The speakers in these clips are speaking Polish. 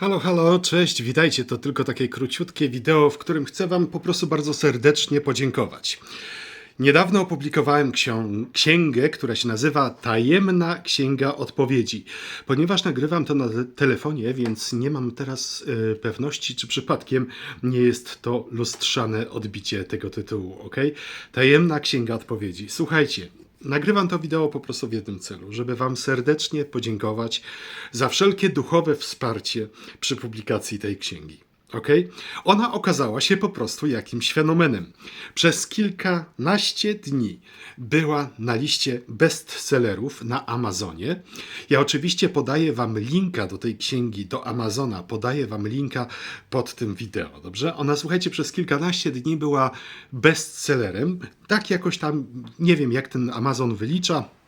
Halo, halo, cześć, witajcie. To tylko takie króciutkie wideo, w którym chcę Wam po prostu bardzo serdecznie podziękować. Niedawno opublikowałem księgę, która się nazywa Tajemna Księga Odpowiedzi. Ponieważ nagrywam to na te- telefonie, więc nie mam teraz e, pewności, czy przypadkiem nie jest to lustrzane odbicie tego tytułu, ok? Tajemna Księga Odpowiedzi. Słuchajcie, Nagrywam to wideo po prostu w jednym celu, żeby Wam serdecznie podziękować za wszelkie duchowe wsparcie przy publikacji tej księgi. Ok? Ona okazała się po prostu jakimś fenomenem. Przez kilkanaście dni była na liście bestsellerów na Amazonie. Ja oczywiście podaję Wam linka do tej księgi, do Amazona, podaję Wam linka pod tym wideo, dobrze? Ona, słuchajcie, przez kilkanaście dni była bestsellerem. Tak jakoś tam, nie wiem jak ten Amazon wylicza,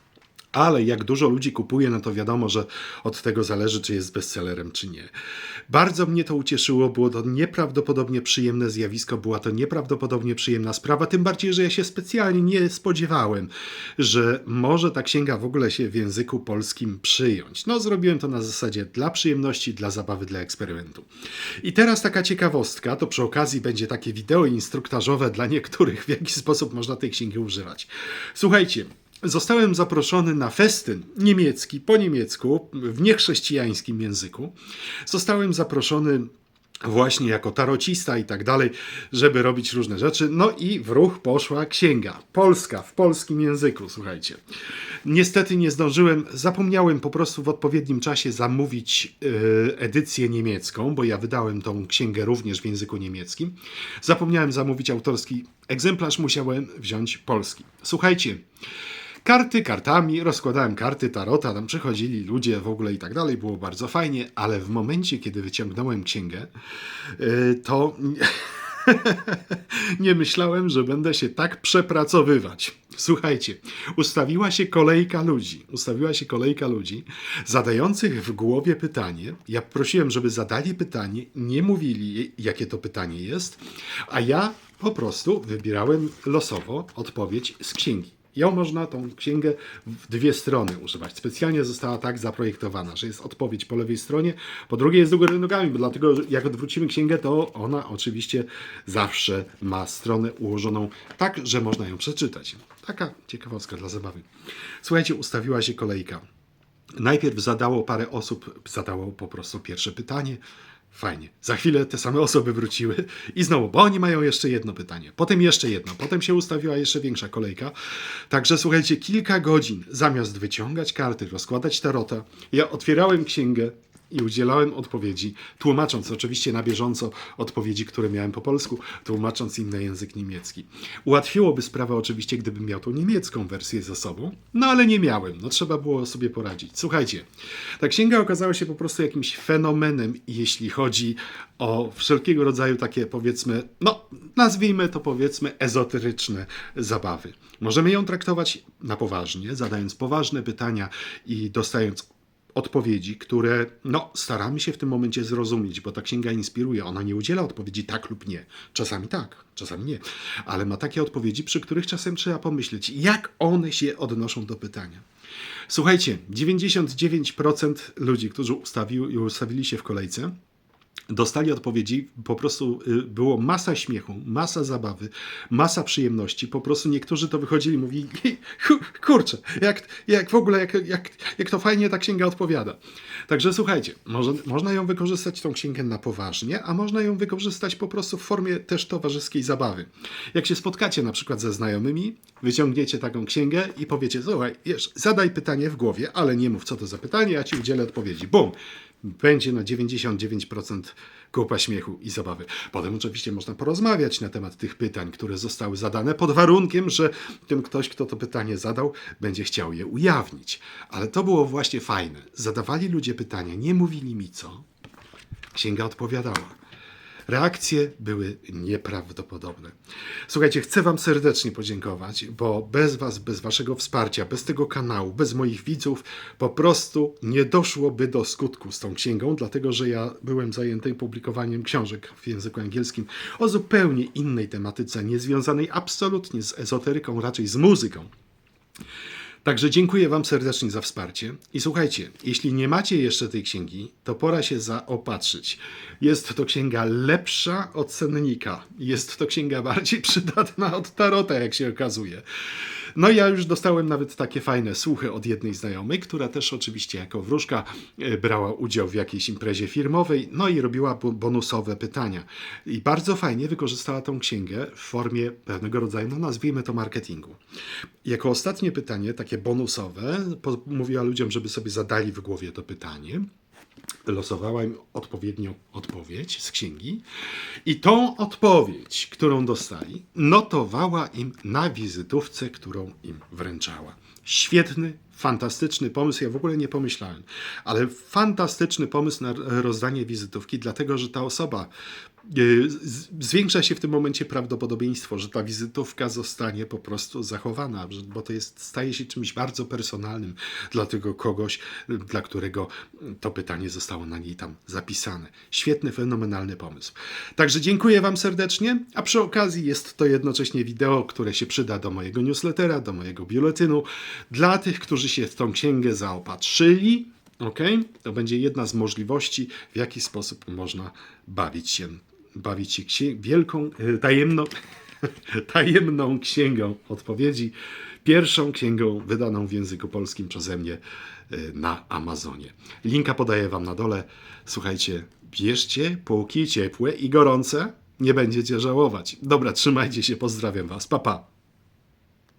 ale jak dużo ludzi kupuje, no to wiadomo, że od tego zależy, czy jest bestsellerem, czy nie. Bardzo mnie to ucieszyło, było to nieprawdopodobnie przyjemne zjawisko, była to nieprawdopodobnie przyjemna sprawa, tym bardziej, że ja się specjalnie nie spodziewałem, że może ta księga w ogóle się w języku polskim przyjąć. No, zrobiłem to na zasadzie dla przyjemności, dla zabawy, dla eksperymentu. I teraz taka ciekawostka, to przy okazji będzie takie wideo instruktażowe dla niektórych, w jaki sposób można tej księgi używać. Słuchajcie, Zostałem zaproszony na festyn niemiecki, po niemiecku, w niechrześcijańskim języku. Zostałem zaproszony właśnie jako tarocista i tak dalej, żeby robić różne rzeczy. No i w ruch poszła księga. Polska, w polskim języku, słuchajcie. Niestety nie zdążyłem, zapomniałem po prostu w odpowiednim czasie zamówić yy, edycję niemiecką, bo ja wydałem tą księgę również w języku niemieckim. Zapomniałem zamówić autorski egzemplarz, musiałem wziąć polski. Słuchajcie, Karty kartami, rozkładałem karty tarota, tam przychodzili ludzie w ogóle i tak dalej, było bardzo fajnie, ale w momencie, kiedy wyciągnąłem księgę, yy, to nie myślałem, że będę się tak przepracowywać. Słuchajcie, ustawiła się kolejka ludzi, ustawiła się kolejka ludzi zadających w głowie pytanie. Ja prosiłem, żeby zadali pytanie, nie mówili, jakie to pytanie jest, a ja po prostu wybierałem losowo odpowiedź z księgi. Ją można tą księgę w dwie strony używać. Specjalnie została tak zaprojektowana, że jest odpowiedź po lewej stronie, po drugiej jest do góry nogami, bo dlatego jak odwrócimy księgę, to ona oczywiście zawsze ma stronę ułożoną tak, że można ją przeczytać. Taka ciekawostka dla zabawy. Słuchajcie, ustawiła się kolejka. Najpierw zadało parę osób, zadało po prostu pierwsze pytanie. Fajnie. Za chwilę te same osoby wróciły i znowu, bo oni mają jeszcze jedno pytanie, potem jeszcze jedno, potem się ustawiła jeszcze większa kolejka. Także słuchajcie, kilka godzin zamiast wyciągać karty, rozkładać tarota, ja otwierałem księgę i udzielałem odpowiedzi, tłumacząc oczywiście na bieżąco odpowiedzi, które miałem po polsku, tłumacząc im na język niemiecki. Ułatwiłoby sprawę oczywiście, gdybym miał tą niemiecką wersję ze sobą, no ale nie miałem, no trzeba było sobie poradzić. Słuchajcie, ta księga okazała się po prostu jakimś fenomenem, jeśli chodzi o wszelkiego rodzaju takie powiedzmy, no nazwijmy to powiedzmy ezoteryczne zabawy. Możemy ją traktować na poważnie, zadając poważne pytania i dostając odpowiedzi, które no, staramy się w tym momencie zrozumieć, bo ta księga inspiruje. Ona nie udziela odpowiedzi tak lub nie. Czasami tak, czasami nie. Ale ma takie odpowiedzi, przy których czasem trzeba pomyśleć, jak one się odnoszą do pytania. Słuchajcie, 99% ludzi, którzy ustawił, ustawili się w kolejce, dostali odpowiedzi, po prostu y, było masa śmiechu, masa zabawy, masa przyjemności. Po prostu niektórzy to wychodzili i mówili, "Ku- kurczę, jak, jak w ogóle, jak, jak, jak to fajnie ta księga odpowiada. Także słuchajcie, może, można ją wykorzystać, tą księgę na poważnie, a można ją wykorzystać po prostu w formie też towarzyskiej zabawy. Jak się spotkacie na przykład ze znajomymi, wyciągniecie taką księgę i powiecie, słuchaj, wiesz, zadaj pytanie w głowie, ale nie mów, co to za pytanie, ja ci udzielę odpowiedzi. Bum! Będzie na 99% kupa śmiechu i zabawy. Potem oczywiście można porozmawiać na temat tych pytań, które zostały zadane, pod warunkiem, że ten ktoś, kto to pytanie zadał, będzie chciał je ujawnić. Ale to było właśnie fajne. Zadawali ludzie pytania, nie mówili mi co. Księga odpowiadała. Reakcje były nieprawdopodobne. Słuchajcie, chcę Wam serdecznie podziękować, bo bez Was, bez Waszego wsparcia, bez tego kanału, bez moich widzów, po prostu nie doszłoby do skutku z tą księgą, dlatego że ja byłem zajęty publikowaniem książek w języku angielskim o zupełnie innej tematyce, niezwiązanej absolutnie z ezoteryką, raczej z muzyką. Także dziękuję Wam serdecznie za wsparcie. I słuchajcie, jeśli nie macie jeszcze tej księgi, to pora się zaopatrzyć. Jest to księga lepsza od cennika. Jest to księga bardziej przydatna od tarota, jak się okazuje. No ja już dostałem nawet takie fajne słuchy od jednej znajomej, która też oczywiście jako wróżka e, brała udział w jakiejś imprezie firmowej, no i robiła bo- bonusowe pytania. I bardzo fajnie wykorzystała tą księgę w formie pewnego rodzaju, no nazwijmy to marketingu. Jako ostatnie pytanie, takie bonusowe, mówiła ludziom, żeby sobie zadali w głowie to pytanie. Losowała im odpowiednią odpowiedź z księgi i tą odpowiedź, którą dostali, notowała im na wizytówce, którą im wręczała. Świetny, fantastyczny pomysł. Ja w ogóle nie pomyślałem, ale fantastyczny pomysł na rozdanie wizytówki, dlatego że ta osoba y, zwiększa się w tym momencie prawdopodobieństwo, że ta wizytówka zostanie po prostu zachowana, bo to jest, staje się czymś bardzo personalnym dla tego kogoś, dla którego to pytanie zostało na niej tam zapisane. Świetny, fenomenalny pomysł. Także dziękuję Wam serdecznie, a przy okazji jest to jednocześnie wideo, które się przyda do mojego newslettera, do mojego biuletynu. Dla tych, którzy się w tą księgę zaopatrzyli, ok, to będzie jedna z możliwości, w jaki sposób można bawić się, bawić się księ- wielką, e, tajemną, tajemną księgą odpowiedzi. Pierwszą księgą wydaną w języku polskim przeze mnie e, na Amazonie. Linka podaję Wam na dole. Słuchajcie, bierzcie póki ciepłe i gorące, nie będziecie żałować. Dobra, trzymajcie się, pozdrawiam Was. Pa, pa.